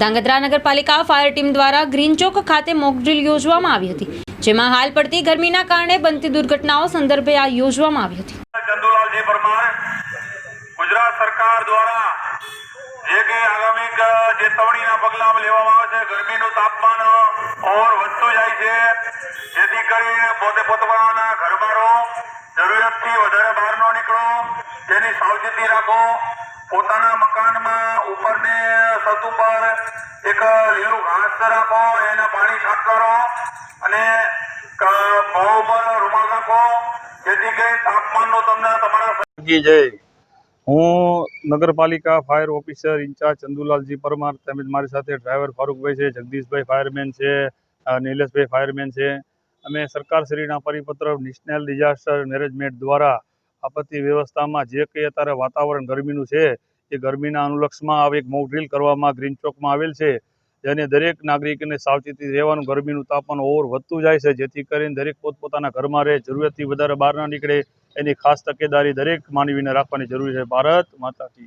ધાંગધ્રા નગરપાલિકા fire team દ્વારા green ચોક ખાતે મોક ડ્રીલ યોજવામાં આવી હતી, જેમાં હાલ પડતી ગરમીના કારણે બનતી દુર્ઘટનાઓ સંદર્ભે આ યોજવામાં આવી હતી. ચંદુલાલજી પરમાર, ગુજરાત સરકાર દ્વારા જે કે આગામી ચેતવણીના પગલાં લેવામાં આવે છે, ગરમીનું તાપમાન ઓર વધતું જાય છે, જેથી કરીને પોતે પોતાના ઘરમાં રહો જરૂરિયાતથી વધારે બહાર ન નીકળો તેની સાવચેતી રાખો. પોતાના મકાનમાં ઉપરને છત ઉપર એક લીલું ઘાસ રાખો, એને પાણી છાંટતા રહો અને ક- ઉપર રૂમાલ રાખો. જેથી કરીને તાપમાનનો તમને તમારા જય. હું નગરપાલિકા fire officer incharge Chandulalji Parmar તેમજ મારી સાથે ડ્રાઈવર ફારૂકભાઈ છે, જગદીશભાઈ ફાયરમેન છે નિલેશભાઈ ફાયરમેન છે. અમે સરકારશ્રીના પરિપત્ર, નેશનલ ડિઝાસ્ટર મેનેજમેન્ટ દ્વારા આપત્તિ વ્યવસ્થામાં જે કંઈ અત્યારે વાતાવરણ ગરમીનું છે, એ ગરમીના અનુલક્ષમાં આવે એક મોક ડ્રીલ કરવામાં, ગ્રીન ચોકમાં આવેલ છે. જેને દરેક નાગરિકને સાવચેતી રહેવાનું ગરમીનું તાપમાન ઓવર વધતું જાય છે, જેથી કરીને દરેક પોતપોતાના ઘરમાં રહે, જરૂરિયાતથી વધારે બહાર ના નીકળે. એની ખાસ તકેદારી દરેક માનવીને રાખવાની જરૂરી છે. ભારત માતા કી.